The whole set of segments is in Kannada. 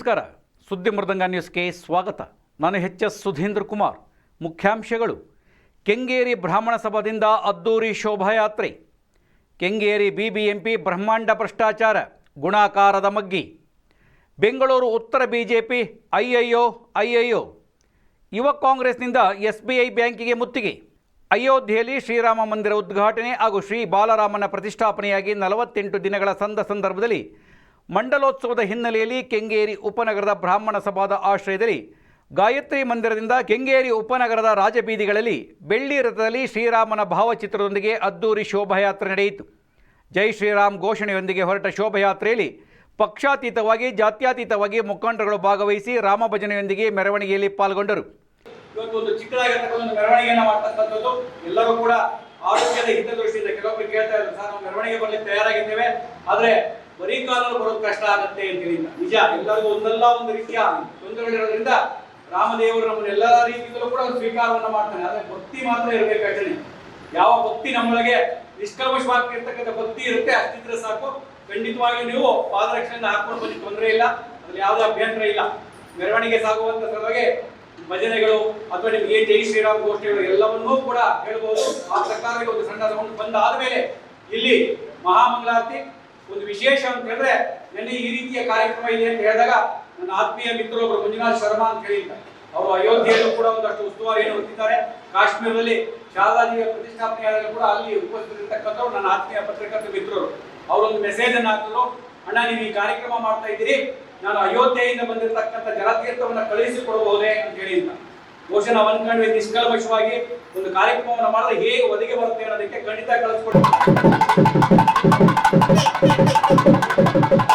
ನಮಸ್ಕಾರ. ಸುದ್ದಿ ಮೃದಂಗ ನ್ಯೂಸ್ಗೆ ಸ್ವಾಗತ. ನಾನು ಎಚ್ ಎಸ್ ಸುಧೀಂದ್ರ ಕುಮಾರ್. ಮುಖ್ಯಾಂಶಗಳು. ಕೆಂಗೇರಿ ಬ್ರಾಹ್ಮಣ ಸಭಾದಿಂದ ಅದ್ದೂರಿ ಶೋಭಾಯಾತ್ರೆ. ಕೆಂಗೇರಿ ಬಿಬಿಎಂಪಿ ಬ್ರಹ್ಮಾಂಡ ಭ್ರಷ್ಟಾಚಾರ ಗುಣಾಕಾರದ ಮಗ್ಗಿ. ಬೆಂಗಳೂರು ಉತ್ತರ ಬಿಜೆಪಿ ಐಐಒ ಐಐಒ ಯುವ ಕಾಂಗ್ರೆಸ್ನಿಂದ ಎಸ್ ಬಿ ಐ ಬ್ಯಾಂಕಿಗೆ ಮುತ್ತಿಗೆ. ಅಯೋಧ್ಯೆಯಲ್ಲಿ ಶ್ರೀರಾಮ ಮಂದಿರ ಉದ್ಘಾಟನೆ ಹಾಗೂ ಶ್ರೀ ಬಾಲರಾಮನ ಪ್ರತಿಷ್ಠಾಪನೆಯಾಗಿ ನಲವತ್ತೆಂಟು ದಿನಗಳ ಸಂದ ಸಂದರ್ಭದಲ್ಲಿ ಮಂಡಲೋತ್ಸವದ ಹಿನ್ನೆಲೆಯಲ್ಲಿ ಕೆಂಗೇರಿ ಉಪನಗರದ ಬ್ರಾಹ್ಮಣ ಸಭಾದ ಆಶ್ರಯದಲ್ಲಿ ಗಾಯತ್ರಿ ಮಂದಿರದಿಂದ ಕೆಂಗೇರಿ ಉಪನಗರದ ರಾಜಬೀದಿಗಳಲ್ಲಿ ಬೆಳ್ಳಿ ರಥದಲ್ಲಿ ಶ್ರೀರಾಮನ ಭಾವಚಿತ್ರದೊಂದಿಗೆ ಅದ್ದೂರಿ ಶೋಭಾಯಾತ್ರೆ ನಡೆಯಿತು. ಜೈ ಶ್ರೀರಾಮ್ ಘೋಷಣೆಯೊಂದಿಗೆ ಹೊರಟ ಶೋಭಾಯಾತ್ರೆಯಲ್ಲಿ ಪಕ್ಷಾತೀತವಾಗಿ, ಜಾತ್ಯಾತೀತವಾಗಿ ಮುಖಂಡರುಗಳು ಭಾಗವಹಿಸಿ ರಾಮ ಭಜನೆಯೊಂದಿಗೆ ಮೆರವಣಿಗೆಯಲ್ಲಿ ಪಾಲ್ಗೊಂಡರು. ಚಿಕ್ಕದಾಗಿರ್ತಕ್ಕಂಥ ಮೆರವಣಿಗೆಯನ್ನ ಮಾಡ್ತಕ್ಕಂಥದ್ದು. ಎಲ್ಲರೂ ಕೂಡ ಆರೋಗ್ಯದ ಹಿತದೃಷ್ಟಿಯಿಂದ ಕೆಲವೊಬ್ಬರು ಕೇಳ್ತಾ ಇದ್ದಾರೆ ಸರ್, ನಾವು ಮೆರವಣಿಗೆ ಬರಲಿಕ್ಕೆ ತಯಾರಾಗಿದ್ದೇವೆ. ಆದ್ರೆ ಬರೀ ಕಾಲಲ್ಲಿ ಬರೋದು ಕಷ್ಟ ಆಗುತ್ತೆ ಅಂತ ಹೇಳಿಲ್ಲ. ನಿಜ, ಎಲ್ಲರಿಗೂ ಒಂದಲ್ಲ ಒಂದು ರೀತಿಯ ತೊಂದರೆಗಳಿರೋದ್ರಿಂದ ರಾಮದೇವರು ನಮ್ಮನ್ನ ಎಲ್ಲ ರೀತಿಯಲ್ಲೂ ಕೂಡ ಸ್ವೀಕಾರವನ್ನು ಮಾಡ್ತಾನೆ ಆದರೆ ಭಕ್ತಿ ಮಾತ್ರ ಇರಬೇಕು ಯಾವ ಭಕ್ತಿ ನಮ್ಮೊಳಗೆ ನಿಷ್ಕಲ್ಮಶವಾಗಿರ್ತಕ್ಕಂಥ ಭಕ್ತಿ ಇರುತ್ತೆ ಅಷ್ಟಿದ್ರೆ ಸಾಕು. ಖಂಡಿತವಾಗಿ ನೀವು ಪಾದರಕ್ಷೆಯಿಂದ ಹಾಕೊಂಡು ಬಂದು ತೊಂದರೆ ಇಲ್ಲ. ಅದ್ರಲ್ಲಿ ಯಾವುದೇ ಅಭ್ಯಂತರ ಇಲ್ಲ. ಮೆರವಣಿಗೆ ಸಾಗುವಂತ ಸಲುವಾಗಿ ಭಜನೆಗಳು ಅಥವಾ ನಿಮಗೆ ಜೈ ಶ್ರೀರಾಮ್ ಗೋಷ್ಠಿಗಳು ಎಲ್ಲವನ್ನೂ ಕೂಡ ಹೇಳ್ಬೋದು. ಆ ಸರ್ಕಾರಕ್ಕೆ ಒಂದು ಸಣ್ಣ ಬಂದಾದ ಮೇಲೆ ಇಲ್ಲಿ ಮಹಾಮಂಗಳಾರತಿ ಒಂದು ವಿಶೇಷ ಅಂತ ಹೇಳಿದ್ರೆ ನೆನ್ನೆ ಈ ರೀತಿಯ ಕಾರ್ಯಕ್ರಮ ಇದೆ ಅಂತ ಹೇಳಿದಾಗ ನನ್ನ ಆತ್ಮೀಯ ಮಿತ್ರರು ಒಬ್ಬರು ಮಂಜುನಾಥ್ ಶರ್ಮಾ ಅಂತ ಹೇಳಿದ್ದ ಅವರು ಅಯೋಧ್ಯೆಯಲ್ಲೂ ಕೂಡ ಒಂದಷ್ಟು ಉಸ್ತುವಾರಿಯನ್ನು ಹೊತ್ತಿದ್ದಾರೆ. ಕಾಶ್ಮೀರದಲ್ಲಿ ಶಾರದಾಜಿಯ ಪ್ರತಿಷ್ಠಾಪನೆ ಆದಾಗ ಕೂಡ ಅಲ್ಲಿ ಉಪಸ್ಥಿತರಿರ್ತಕ್ಕಂಥವ್ರು ನನ್ನ ಆತ್ಮೀಯ ಪತ್ರಕರ್ತ ಮಿತ್ರರು. ಅವರೊಂದು ಮೆಸೇಜ್ ಅನ್ನು ಹಾಕಿದ್ರು, ಅಣ್ಣ, ನೀವು ಈ ಕಾರ್ಯಕ್ರಮ ಮಾಡ್ತಾ ಇದ್ದೀರಿ. ನಾನು ಅಯೋಧ್ಯೆಯಿಂದ ಬಂದಿರತಕ್ಕಂಥ ಜಲತೀರ್ಥವನ್ನು ಕಳುಹಿಸಿಕೊಡಬಹುದೇ? ಅಂತ ಹೇಳಿದ್ದ ಬಹುಶಃ ನಾವು ಅನ್ಕೊಂಡ್ವಿ ನಿಷ್ಕಲ್ಮಶವಾಗಿ ಒಂದು ಕಾರ್ಯಕ್ರಮವನ್ನು ಮಾಡಿದ್ರೆ ಹೇಗೆ ಒದಗಿ ಬರುತ್ತೆ ಅನ್ನೋದಕ್ಕೆ ಖಂಡಿತ Thank you.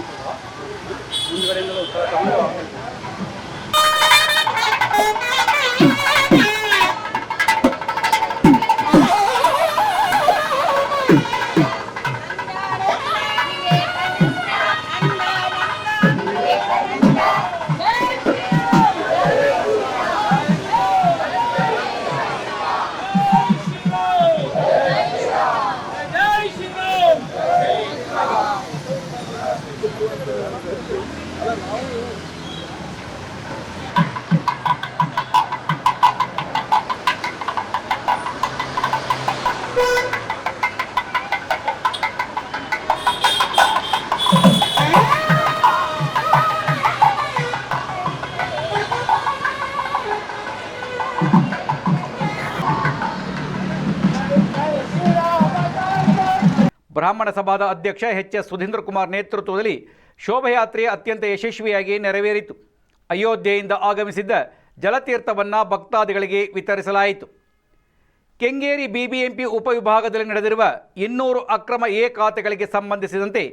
ಕಳಿಸ್ಕೊಡ್ತೀವಿ ಬ್ರಾಹ್ಮಣ ಸಭಾದ ಅಧ್ಯಕ್ಷ ಎಚ್ ಎಸ್ ಸುಧೀಂದ್ರ ಕುಮಾರ್ ನೇತೃತ್ವದಲ್ಲಿ ಶೋಭಯಾತ್ರೆ ಅತ್ಯಂತ ಯಶಸ್ವಿಯಾಗಿ ನೆರವೇರಿತು. ಅಯೋಧ್ಯೆಯಿಂದ ಆಗಮಿಸಿದ್ದ ಜಲತೀರ್ಥವನ್ನು ಭಕ್ತಾದಿಗಳಿಗೆ ವಿತರಿಸಲಾಯಿತು. ಕೆಂಗೇರಿ ಬಿಬಿಎಂಪಿ ಉಪವಿಭಾಗದಲ್ಲಿ ನಡೆದಿರುವ ಇನ್ನೂರು ಅಕ್ರಮ ಎ ಖಾತೆಗಳಿಗೆ ಸಂಬಂಧಿಸಿದಂತೆ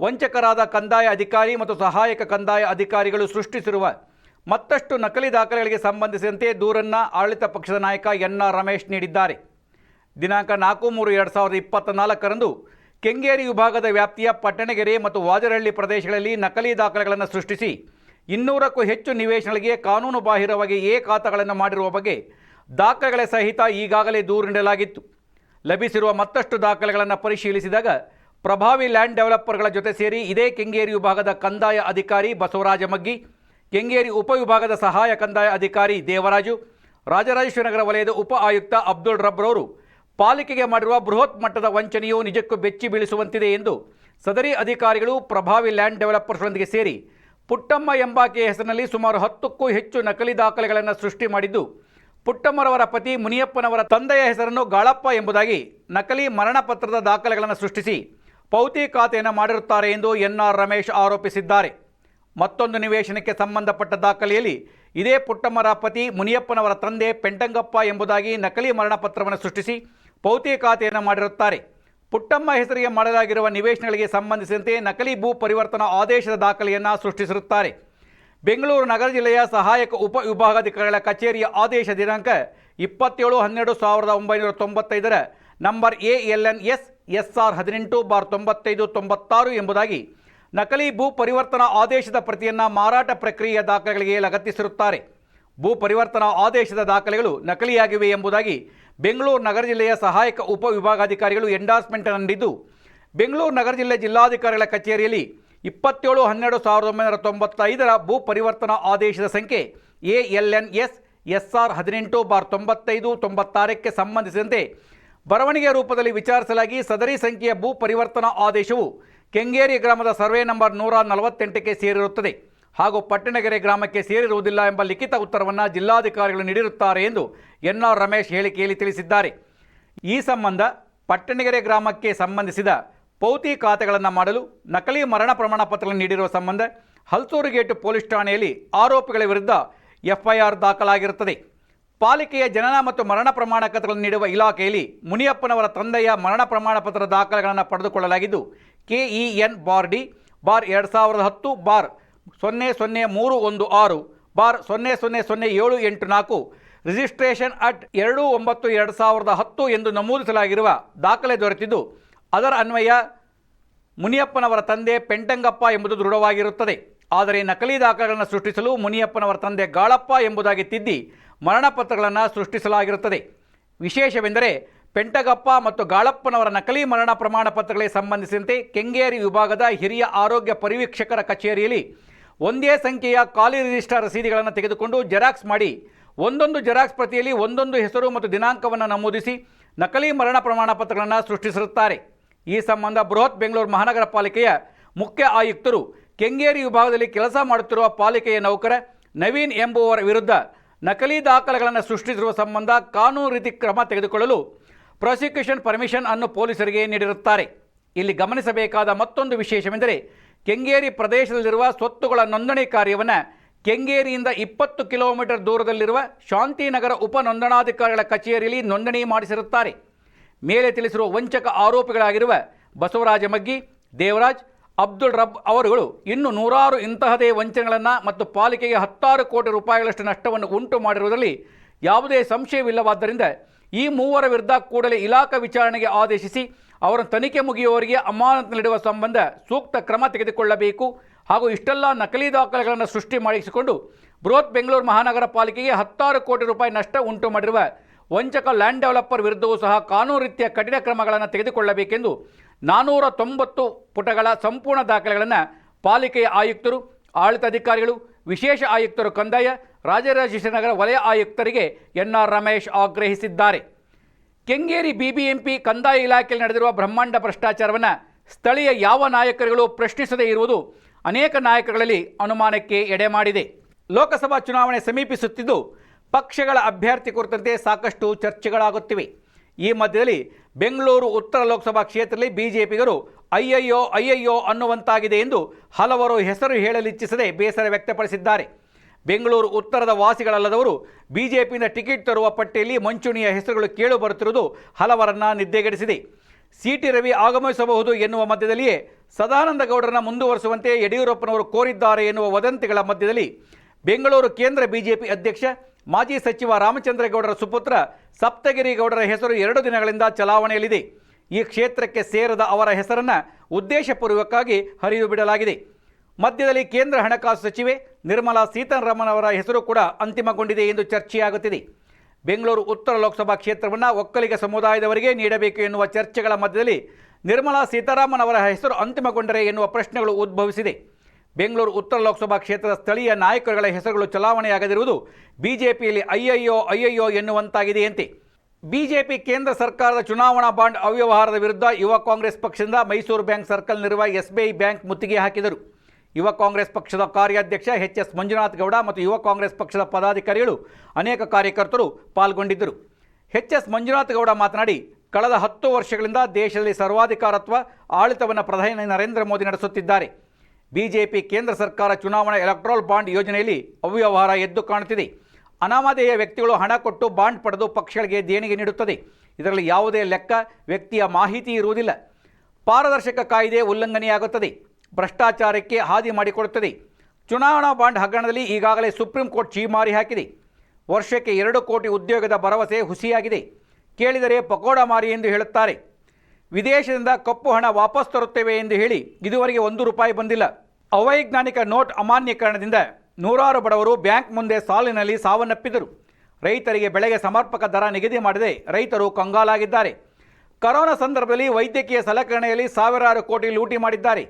ವಂಚಕರಾದ ಕಂದಾಯ ಅಧಿಕಾರಿ ಮತ್ತು ಸಹಾಯಕ ಕಂದಾಯ ಅಧಿಕಾರಿಗಳು ಸೃಷ್ಟಿಸಿರುವ ಮತ್ತಷ್ಟು ನಕಲಿ ದಾಖಲೆಗಳಿಗೆ ಸಂಬಂಧಿಸಿದಂತೆ ದೂರನ್ನು ಆಡಳಿತ ಪಕ್ಷದ ನಾಯಕ ಎನ್ ಆರ್ ರಮೇಶ್ ನೀಡಿದ್ದಾರೆ. ದಿನಾಂಕ ನಾಲ್ಕು ಮೂರು ಎರಡು ಸಾವಿರದ ಇಪ್ಪತ್ತ ನಾಲ್ಕರಂದು ಕೆಂಗೇರಿ ವಿಭಾಗದ ವ್ಯಾಪ್ತಿಯ ಪಟ್ಟಣಗೆರೆ ಮತ್ತು ವಾಜರಹಳ್ಳಿ ಪ್ರದೇಶಗಳಲ್ಲಿ ನಕಲಿ ದಾಖಲೆಗಳನ್ನು ಸೃಷ್ಟಿಸಿ ಇನ್ನೂರಕ್ಕೂ ಹೆಚ್ಚು ನಿವೇಶನಗಳಿಗೆ ಕಾನೂನು ಬಾಹಿರವಾಗಿ ಎ ಖಾತಗಳನ್ನು ಮಾಡಿರುವ ಬಗ್ಗೆ ದಾಖಲೆಗಳ ಸಹಿತ ಈಗಾಗಲೇ ದೂರು ನೀಡಲಾಗಿತ್ತು. ಲಭಿಸಿರುವ ಮತ್ತಷ್ಟು ದಾಖಲೆಗಳನ್ನು ಪರಿಶೀಲಿಸಿದಾಗ ಪ್ರಭಾವಿ ಲ್ಯಾಂಡ್ ಡೆವಲಪರ್ಗಳ ಜೊತೆ ಸೇರಿ ಇದೇ ಕೆಂಗೇರಿ ವಿಭಾಗದ ಕಂದಾಯ ಅಧಿಕಾರಿ ಬಸವರಾಜ ಮಗ್ಗಿ ಕೆಂಗೇರಿ ಉಪವಿಭಾಗದ ಸಹಾಯ ಕಂದಾಯ ಅಧಿಕಾರಿ ದೇವರಾಜು ರಾಜರಾಜೇಶ್ವರನಗರ ವಲಯದ ಉಪ ಆಯುಕ್ತ ಅಬ್ದುಲ್ ರಬ್ರವರು ಪಾಲಿಕೆಗೆ ಮಾಡಿರುವ ಬೃಹತ್ ಮಟ್ಟದ ವಂಚನೆಯು ನಿಜಕ್ಕೂ ಬೆಚ್ಚಿ ಬೀಳಿಸುವಂತಿದೆ ಎಂದು ಸದರಿ ಅಧಿಕಾರಿಗಳು ಪ್ರಭಾವಿ ಲ್ಯಾಂಡ್ ಡೆವಲಪರ್ಸ್ಗಳೊಂದಿಗೆ ಸೇರಿ ಪುಟ್ಟಮ್ಮ ಎಂಬಾಕೆಯ ಹೆಸರಿನಲ್ಲಿ ಸುಮಾರು ಹತ್ತಕ್ಕೂ ಹೆಚ್ಚು ನಕಲಿ ದಾಖಲೆಗಳನ್ನು ಸೃಷ್ಟಿ ಮಾಡಿದ್ದು, ಪುಟ್ಟಮ್ಮರವರ ಪತಿ ಮುನಿಯಪ್ಪನವರ ತಂದೆಯ ಹೆಸರನ್ನು ಗಾಳಪ್ಪ ಎಂಬುದಾಗಿ ನಕಲಿ ಮರಣ ಪತ್ರದ ದಾಖಲೆಗಳನ್ನು ಸೃಷ್ಟಿಸಿ ಪೌತಿ ಖಾತೆಯನ್ನು ಮಾಡಿರುತ್ತಾರೆ ಎಂದು ಎನ್ ಆರ್ ರಮೇಶ್ ಆರೋಪಿಸಿದ್ದಾರೆ. ಮತ್ತೊಂದು ನಿವೇಶನಕ್ಕೆ ಸಂಬಂಧಪಟ್ಟ ದಾಖಲೆಯಲ್ಲಿ ಇದೇ ಪುಟ್ಟಮ್ಮರ ಪತಿ ಮುನಿಯಪ್ಪನವರ ತಂದೆ ಪೆಂಟಂಗಪ್ಪ ಎಂಬುದಾಗಿ ನಕಲಿ ಮರಣ ಪತ್ರವನ್ನು ಸೃಷ್ಟಿಸಿ ಖಾತೆಯನ್ನು ಮಾಡಿರುತ್ತಾರೆ. ಪುಟ್ಟಮ್ಮ ಹೆಸರಿಗೆ ಮಾಡಲಾಗಿರುವ ನಿವೇಶನಗಳಿಗೆ ಸಂಬಂಧಿಸಿದಂತೆ ನಕಲಿ ಭೂ ಪರಿವರ್ತನಾ ಆದೇಶದ ದಾಖಲೆಯನ್ನು ಸೃಷ್ಟಿಸಿರುತ್ತಾರೆ. ಬೆಂಗಳೂರು ನಗರ ಜಿಲ್ಲೆಯ ಸಹಾಯಕ ಉಪ ವಿಭಾಗಾಧಿಕಾರಿಗಳ ಕಚೇರಿಯ ಆದೇಶ ದಿನಾಂಕ ಇಪ್ಪತ್ತೇಳು ಹನ್ನೆರಡು ಸಾವಿರದ ಒಂಬೈನೂರ ತೊಂಬತ್ತೈದರ number A L N S S R ಹದಿನೆಂಟು ಬಾರ್ ತೊಂಬತ್ತೈದು ತೊಂಬತ್ತಾರು ಎಂಬುದಾಗಿ ನಕಲಿ ಭೂ ಪರಿವರ್ತನಾ ಆದೇಶದ ಪ್ರತಿಯನ್ನು ಮಾರಾಟ ಪ್ರಕ್ರಿಯೆಯ ದಾಖಲೆಗಳಿಗೆ ಲಗತ್ತಿಸಿರುತ್ತಾರೆ. ಭೂ ಪರಿವರ್ತನಾ ಆದೇಶದ ದಾಖಲೆಗಳು ನಕಲಿಯಾಗಿವೆ ಎಂಬುದಾಗಿ ಬೆಂಗಳೂರು ನಗರ ಜಿಲ್ಲೆಯ ಸಹಾಯಕ ಉಪ ವಿಭಾಗಾಧಿಕಾರಿಗಳು ಎಂಡಾರ್ಸ್ಮೆಂಟ್ ನೀಡಿದ್ದು, ಬೆಂಗಳೂರು ನಗರ ಜಿಲ್ಲೆ ಜಿಲ್ಲಾಧಿಕಾರಿಗಳ ಕಚೇರಿಯಲ್ಲಿ ಇಪ್ಪತ್ತೇಳು, ಹನ್ನೆರಡು, ಸಾವಿರದ ಒಂಬೈನೂರ ತೊಂಬತ್ತೈದರ ಭೂ ಪರಿವರ್ತನಾ ಆದೇಶದ ಸಂಖ್ಯೆ A L N S S R ಹದಿನೆಂಟು ಬಾರ್ ತೊಂಬತ್ತೈದು, ತೊಂಬತ್ತಾರಕ್ಕೆ ಸಂಬಂಧಿಸಿದಂತೆ ಬರವಣಿಗೆ ರೂಪದಲ್ಲಿ ವಿಚಾರಿಸಲಾಗಿ ಸದರಿ ಸಂಖ್ಯೆಯ ಭೂ ಪರಿವರ್ತನಾ ಆದೇಶವು ಕೆಂಗೇರಿ ಗ್ರಾಮದ ಸರ್ವೆ ನಂಬರ್ ನೂರ ನಲವತ್ತೆಂಟಕ್ಕೆ ಸೇರಿರುತ್ತದೆ. ಹಾಗೂ ಪಟ್ಟಣಗೆರೆ ಗ್ರಾಮಕ್ಕೆ ಸೇರಿರುವುದಿಲ್ಲ ಎಂಬ ಲಿಖಿತ ಉತ್ತರವನ್ನು ಜಿಲ್ಲಾಧಿಕಾರಿಗಳು ನೀಡಿರುತ್ತಾರೆ ಎಂದು ಎನ್ ಆರ್ ರಮೇಶ್ ಹೇಳಿಕೆಯಲ್ಲಿ ತಿಳಿಸಿದ್ದಾರೆ. ಈ ಸಂಬಂಧ ಪಟ್ಟಣಗೆರೆ ಗ್ರಾಮಕ್ಕೆ ಸಂಬಂಧಿಸಿದ ಪೌತಿ ಖಾತೆಗಳನ್ನು ಮಾಡಲು ನಕಲಿ ಮರಣ ಪ್ರಮಾಣ ಪತ್ರಗಳನ್ನು ನೀಡಿರುವ ಸಂಬಂಧ ಹಲ್ಸೂರು ಗೇಟ್ ಪೊಲೀಸ್ ಠಾಣೆಯಲ್ಲಿ ಆರೋಪಿಗಳ ವಿರುದ್ಧ ಎಫ್ಐಆರ್ ದಾಖಲಾಗಿರುತ್ತದೆ. ಪಾಲಿಕೆಯ ಜನನ ಮತ್ತು ಮರಣ ಪ್ರಮಾಣ ಪತ್ರಗಳನ್ನು ನೀಡುವ ಇಲಾಖೆಯಲ್ಲಿ ಮುನಿಯಪ್ಪನವರ ತಂದೆಯ ಮರಣ ಪ್ರಮಾಣ ಪತ್ರ ದಾಖಲೆಗಳನ್ನು ಪಡೆದುಕೊಳ್ಳಲಾಗಿದ್ದು, ಕೆಇಎನ್ ಬಾರ್ ಡಿ, ಬಾರ್ ಎರಡು ಸಾವಿರದ ಹತ್ತು, ಬಾರ್ ಸೊನ್ನೆ ಸೊನ್ನೆ ಮೂರು ಒಂದು ಆರು, ಬಾರ್ ಸೊನ್ನೆ ಸೊನ್ನೆ ಸೊನ್ನೆ ಏಳು ಎಂಟು ನಾಲ್ಕು, ರಿಜಿಸ್ಟ್ರೇಷನ್ ಅಟ್ ಎರಡು ಒಂಬತ್ತು ಎರಡು ಸಾವಿರದ ಹತ್ತು ಎಂದು ನಮೂದಿಸಲಾಗಿರುವ ದಾಖಲೆ ದೊರೆತಿದ್ದು, ಅದರ ಅನ್ವಯ ಮುನಿಯಪ್ಪನವರ ತಂದೆ ಪೆಂಟಂಗಪ್ಪ ಎಂಬುದು ದೃಢವಾಗಿರುತ್ತದೆ. ಆದರೆ ನಕಲಿ ದಾಖಲೆಗಳನ್ನು ಸೃಷ್ಟಿಸಲು ಮುನಿಯಪ್ಪನವರ ತಂದೆ ಗಾಳಪ್ಪ ಎಂಬುದಾಗಿ ತಿದ್ದಿ ಮರಣಪತ್ರಗಳನ್ನು ಸೃಷ್ಟಿಸಲಾಗಿರುತ್ತದೆ. ವಿಶೇಷವೆಂದರೆ ಪೆಂಟಗಪ್ಪ ಮತ್ತು ಗಾಳಪ್ಪನವರ ನಕಲಿ ಮರಣ ಪ್ರಮಾಣ ಪತ್ರಗಳಿಗೆ ಸಂಬಂಧಿಸಿದಂತೆ ಕೆಂಗೇರಿ ವಿಭಾಗದ ಹಿರಿಯ ಆರೋಗ್ಯ ಪರಿವೀಕ್ಷಕರ ಕಚೇರಿಯಲ್ಲಿ ಒಂದೇ ಸಂಖ್ಯೆಯ ಖಾಲಿ ರಿಜಿಸ್ಟರ್ ರಸೀದಿಗಳನ್ನು ತೆಗೆದುಕೊಂಡು ಜೆರಾಕ್ಸ್ ಮಾಡಿ ಒಂದೊಂದು ಜೆರಾಕ್ಸ್ ಪ್ರತಿಯಲ್ಲಿ ಒಂದೊಂದು ಹೆಸರು ಮತ್ತು ದಿನಾಂಕವನ್ನು ನಮೂದಿಸಿ ನಕಲಿ ಮರಣ ಪ್ರಮಾಣ ಪತ್ರಗಳನ್ನು ಸೃಷ್ಟಿಸಿರುತ್ತಾರೆ. ಈ ಸಂಬಂಧ ಬೃಹತ್ ಬೆಂಗಳೂರು ಮಹಾನಗರ ಪಾಲಿಕೆಯ ಮುಖ್ಯ ಆಯುಕ್ತರು ಕೆಂಗೇರಿ ವಿಭಾಗದಲ್ಲಿ ಕೆಲಸ ಮಾಡುತ್ತಿರುವ ಪಾಲಿಕೆಯ ನೌಕರ ನವೀನ್ ಎಂಬುವರ ವಿರುದ್ಧ ನಕಲಿ ದಾಖಲೆಗಳನ್ನು ಸೃಷ್ಟಿಸಿರುವ ಸಂಬಂಧ ಕಾನೂನು ರೀತಿ ಕ್ರಮ ತೆಗೆದುಕೊಳ್ಳಲು ಪ್ರಾಸಿಕ್ಯೂಷನ್ ಪರ್ಮಿಷನ್ ಅನ್ನು ಪೊಲೀಸರಿಗೆ ನೀಡಿರುತ್ತಾರೆ. ಇಲ್ಲಿ ಗಮನಿಸಬೇಕಾದ ಮತ್ತೊಂದು ವಿಶೇಷವೆಂದರೆ ಕೆಂಗೇರಿ ಪ್ರದೇಶದಲ್ಲಿರುವ ಸ್ವತ್ತುಗಳ ನೋಂದಣಿ ಕಾರ್ಯವನ್ನು ಕೆಂಗೇರಿಯಿಂದ ಇಪ್ಪತ್ತು ಕಿಲೋಮೀಟರ್ ದೂರದಲ್ಲಿರುವ ಶಾಂತಿನಗರ ಉಪ ನೋಂದಣಾಧಿಕಾರಿಗಳ ಕಚೇರಿಯಲ್ಲಿ ನೋಂದಣಿ ಮಾಡಿಸಿರುತ್ತಾರೆ. ಮೇಲೆ ತಿಳಿಸಿರುವ ವಂಚಕ ಆರೋಪಿಗಳಾಗಿರುವ ಬಸವರಾಜ ಮಗ್ಗಿ, ದೇವರಾಜ್, ಅಬ್ದುಲ್ ರಬ್ ಅವರುಗಳು ಇನ್ನು ನೂರಾರು ಇಂತಹದೇ ವಂಚನೆಗಳನ್ನು ಮತ್ತು ಪಾಲಿಕೆಗೆ ಹತ್ತಾರು ಕೋಟಿ ರೂಪಾಯಿಗಳಷ್ಟು ನಷ್ಟವನ್ನು ಉಂಟು ಮಾಡಿರುವುದರಲ್ಲಿ ಯಾವುದೇ ಸಂಶಯವಿಲ್ಲವಾದ್ದರಿಂದ ಈ ಮೂವರ ವಿರುದ್ಧ ಕೂಡಲೇ ಇಲಾಖಾ ವಿಚಾರಣೆಗೆ ಆದೇಶಿಸಿ ಅವರನ್ನು ತನಿಖೆ ಮುಗಿಯುವವರಿಗೆ ಅಮಾನತಿನಲ್ಲಿಡುವ ಸಂಬಂಧ ಸೂಕ್ತ ಕ್ರಮ ತೆಗೆದುಕೊಳ್ಳಬೇಕು ಹಾಗೂ ಇಷ್ಟೆಲ್ಲ ನಕಲಿ ದಾಖಲೆಗಳನ್ನು ಸೃಷ್ಟಿ ಮಾಡಿಸಿಕೊಂಡು ಬೃಹತ್ ಬೆಂಗಳೂರು ಮಹಾನಗರ ಪಾಲಿಕೆಗೆ ಹತ್ತಾರು ಕೋಟಿ ರೂಪಾಯಿ ನಷ್ಟ ಉಂಟು ಮಾಡಿರುವ ವಂಚಕ ಲ್ಯಾಂಡ್ ಡೆವಲಪರ್ ವಿರುದ್ಧವೂ ಸಹ ಕಾನೂನು ರೀತಿಯ ಕಠಿಣ ಕ್ರಮಗಳನ್ನು ತೆಗೆದುಕೊಳ್ಳಬೇಕೆಂದು ನಾನ್ನೂರ ತೊಂಬತ್ತು ಪುಟಗಳ ಸಂಪೂರ್ಣ ದಾಖಲೆಗಳನ್ನು ಪಾಲಿಕೆಯ ಆಯುಕ್ತರು ಆಡಳಿತಾಧಿಕಾರಿಗಳು ವಿಶೇಷ ಆಯುಕ್ತರು ಕಂದಾಯ ರಾಜರಾಜೇಶ್ವರನಗರ ವಲಯ ಆಯುಕ್ತರಿಗೆ ಎನ್ ಆರ್ ರಮೇಶ್ ಆಗ್ರಹಿಸಿದ್ದಾರೆ. ಕೆಂಗೇರಿ ಬಿಬಿಎಂಪಿ ಕಂದಾಯ ಇಲಾಖೆಯಲ್ಲಿ ನಡೆದಿರುವ ಬ್ರಹ್ಮಾಂಡ ಭ್ರಷ್ಟಾಚಾರವನ್ನು ಸ್ಥಳೀಯ ಯಾವ ನಾಯಕರುಗಳು ಪ್ರಶ್ನಿಸದೇ ಇರುವುದು ಅನೇಕ ನಾಯಕರಲ್ಲಿ ಅನುಮಾನಕ್ಕೆ ಎಡೆ ಮಾಡಿದೆ. ಲೋಕಸಭಾ ಚುನಾವಣೆ ಸಮೀಪಿಸುತ್ತಿದ್ದು ಪಕ್ಷಗಳ ಅಭ್ಯರ್ಥಿ ಕುರಿತಂತೆ ಸಾಕಷ್ಟು ಚರ್ಚೆಗಳಾಗುತ್ತಿವೆ. ಈ ಮಧ್ಯದಲ್ಲಿ ಬೆಂಗಳೂರು ಉತ್ತರ ಲೋಕಸಭಾ ಕ್ಷೇತ್ರದಲ್ಲಿ ಬಿಜೆಪಿಗರು ಅಯ್ಯಯ್ಯೋ ಅಯ್ಯಯ್ಯೋ ಅನ್ನುವಂತಾಗಿದೆ ಎಂದು ಹಲವರು ಹೆಸರು ಹೇಳಲಿಚ್ಛಿಸದೆ ಬೇಸರ ವ್ಯಕ್ತಪಡಿಸಿದ್ದಾರೆ. ಬೆಂಗಳೂರು ಉತ್ತರದ ವಾಸಿಗಳಲ್ಲದವರು ಬಿಜೆಪಿಯಿಂದ ಟಿಕೆಟ್ ತರುವ ಪಟ್ಟಿಯಲ್ಲಿ ಮಂಚುಣಿಯ ಹೆಸರುಗಳು ಕೇಳು ಬರುತ್ತಿರುವುದು ಹಲವರನ್ನ ನಿದ್ದೆಗೆಡಿಸಿದೆ. ಸಿಟಿ ರವಿ ಆಗಮಿಸಬಹುದು ಎನ್ನುವ ಮಧ್ಯದಲ್ಲಿಯೇ ಸದಾನಂದ ಗೌಡರನ್ನ ಮುಂದುವರಿಸುವಂತೆ ಯಡಿಯೂರಪ್ಪನವರು ಕೋರಿದ್ದಾರೆ ಎನ್ನುವ ವದಂತಿಗಳ ಮಧ್ಯದಲ್ಲಿ ಬೆಂಗಳೂರು ಕೇಂದ್ರ ಬಿಜೆಪಿ ಅಧ್ಯಕ್ಷ, ಮಾಜಿ ಸಚಿವ ರಾಮಚಂದ್ರೇಗೌಡರ ಸುಪುತ್ರ ಸಪ್ತಗಿರಿ ಗೌಡರ ಹೆಸರು ಎರಡು ದಿನಗಳಿಂದ ಚಲಾವಣೆಯಲ್ಲಿದೆ. ಈ ಕ್ಷೇತ್ರಕ್ಕೆ ಸೇರದ ಅವರ ಹೆಸರನ್ನು ಉದ್ದೇಶಪೂರ್ವಕವಾಗಿ ಹರಿದು ಬಿಡಲಾಗಿದೆ ಮಧ್ಯದಲ್ಲಿ ಕೇಂದ್ರ ಹಣಕಾಸು ಸಚಿವೆ ನಿರ್ಮಲಾ ಸೀತಾರಾಮನ್ ಅವರ ಹೆಸರು ಕೂಡ ಅಂತಿಮಗೊಂಡಿದೆ ಎಂದು ಚರ್ಚೆಯಾಗುತ್ತಿದೆ. ಬೆಂಗಳೂರು ಉತ್ತರ ಲೋಕಸಭಾ ಕ್ಷೇತ್ರವನ್ನು ಒಕ್ಕಲಿಗ ಸಮುದಾಯದವರಿಗೆ ನೀಡಬೇಕು ಎನ್ನುವ ಚರ್ಚೆಗಳ ಮಧ್ಯದಲ್ಲಿ ನಿರ್ಮಲಾ ಸೀತಾರಾಮನ್ ಅವರ ಹೆಸರು ಅಂತಿಮಗೊಂಡರೆ ಎನ್ನುವ ಪ್ರಶ್ನೆಗಳು ಉದ್ಭವಿಸಿದೆ. ಬೆಂಗಳೂರು ಉತ್ತರ ಲೋಕಸಭಾ ಕ್ಷೇತ್ರದ ಸ್ಥಳೀಯ ನಾಯಕರುಗಳ ಹೆಸರುಗಳು ಚಲಾವಣೆಯಾಗದಿರುವುದು ಬಿಜೆಪಿಯಲ್ಲಿ ಅಯ್ಯಯ್ಯೋ ಅಯ್ಯಯ್ಯೋ ಎನ್ನುವಂತಾಗಿದೆಯಂತೆ ಬಿಜೆಪಿ ಕೇಂದ್ರ ಸರ್ಕಾರದ ಚುನಾವಣಾ ಬಾಂಡ್ ಅವ್ಯವಹಾರದ ವಿರುದ್ಧ ಯುವ ಕಾಂಗ್ರೆಸ್ ಪಕ್ಷದಿಂದ ಮೈಸೂರು ಬ್ಯಾಂಕ್ ಸರ್ಕಲ್ನಲ್ಲಿರುವ ಎಸ್ಬಿಐ ಬ್ಯಾಂಕ್ ಮುತ್ತಿಗೆ ಹಾಕಿದರು. ಯುವ ಕಾಂಗ್ರೆಸ್ ಪಕ್ಷದ ಕಾರ್ಯಾಧ್ಯಕ್ಷ ಎಚ್ ಎಸ್ ಮಂಜುನಾಥ್ ಗೌಡ ಮತ್ತು ಯುವ ಕಾಂಗ್ರೆಸ್ ಪಕ್ಷದ ಪದಾಧಿಕಾರಿಗಳು ಅನೇಕ ಕಾರ್ಯಕರ್ತರು ಪಾಲ್ಗೊಂಡಿದ್ದರು. ಎಚ್ ಎಸ್ ಮಂಜುನಾಥ್ ಗೌಡ ಮಾತನಾಡಿ, ಕಳೆದ ಹತ್ತು ವರ್ಷಗಳಿಂದ ದೇಶದಲ್ಲಿ ಸರ್ವಾಧಿಕಾರತ್ವ ಆಡಳಿತವನ್ನು ಪ್ರಧಾನಿ ನರೇಂದ್ರ ಮೋದಿ ನಡೆಸುತ್ತಿದ್ದಾರೆ. ಬಿಜೆಪಿ ಕೇಂದ್ರ ಸರ್ಕಾರ ಚುನಾವಣಾ ಎಲೆಕ್ಟ್ರಾಲ್ ಬಾಂಡ್ ಯೋಜನೆಯಲ್ಲಿ ಅವ್ಯವಹಾರ ಎದ್ದು ಕಾಣುತ್ತಿದೆ. ಅನಾಮಧೇಯ ವ್ಯಕ್ತಿಗಳು ಹಣ ಕೊಟ್ಟು ಬಾಂಡ್ ಪಡೆದು ಪಕ್ಷಗಳಿಗೆ ದೇಣಿಗೆ ನೀಡುತ್ತದೆ. ಇದರಲ್ಲಿ ಯಾವುದೇ ಲೆಕ್ಕ, ವ್ಯಕ್ತಿಯ ಮಾಹಿತಿ ಇರುವುದಿಲ್ಲ. ಪಾರದರ್ಶಕ ಕಾಯ್ದೆ ಉಲ್ಲಂಘನೆಯಾಗುತ್ತದೆ. ಭ್ರಷ್ಟಾಚಾರಕ್ಕೆ ಹಾದಿ ಮಾಡಿಕೊಡುತ್ತದೆ. ಚುನಾವಣಾ ಬಾಂಡ್ ಹಗರಣದಲ್ಲಿ ಈಗಾಗಲೇ ಸುಪ್ರೀಂ ಕೋರ್ಟ್ ಚೀಮಾರಿ ಹಾಕಿದೆ. ವರ್ಷಕ್ಕೆ ಎರಡು ಕೋಟಿ ಉದ್ಯೋಗದ ಭರವಸೆ ಹುಸಿಯಾಗಿದೆ. ಕೇಳಿದರೆ ಪಕೋಡ ಮಾರಿ ಎಂದು ಹೇಳುತ್ತಾರೆ. ವಿದೇಶದಿಂದ ಕಪ್ಪು ಹಣ ವಾಪಸ್ ತರುತ್ತೇವೆ ಎಂದು ಹೇಳಿ ಇದುವರೆಗೆ ಒಂದು ರೂಪಾಯಿ ಬಂದಿಲ್ಲ. ಅವೈಜ್ಞಾನಿಕ ನೋಟ್ ಅಮಾನ್ಯೀಕರಣದಿಂದ ನೂರಾರು ಬಡವರು ಬ್ಯಾಂಕ್ ಮುಂದೆ ಸಾಲಿನಲ್ಲಿ ಸಾವನ್ನಪ್ಪಿದರು. ರೈತರಿಗೆ ಬೆಳೆಗೆ ಸಮರ್ಪಕ ದರ ನಿಗದಿ ಮಾಡದೆ ರೈತರು ಕಂಗಾಲಾಗಿದ್ದಾರೆ. ಕರೋನಾ ಸಂದರ್ಭದಲ್ಲಿ ವೈದ್ಯಕೀಯ ಸಲಕರಣೆಯಲ್ಲಿ ಸಾವಿರಾರು ಕೋಟಿ ಲೂಟಿ ಮಾಡಿದ್ದಾರೆ.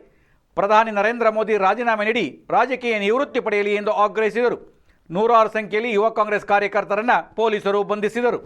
ಪ್ರಧಾನಿ ನರೇಂದ್ರ ಮೋದಿ ರಾಜೀನಾಮೆ ನೀಡಿ ರಾಜಕೀಯ ನಿವೃತ್ತಿ ಪಡೆಯಲಿ ಎಂದು ಆಗ್ರಹಿಸಿದರು. ನೂರಾರು ಸಂಖ್ಯೆಯಲ್ಲಿ ಯುವ ಕಾಂಗ್ರೆಸ್ ಕಾರ್ಯಕರ್ತರನ್ನು ಪೊಲೀಸರು ಬಂಧಿಸಿದರು.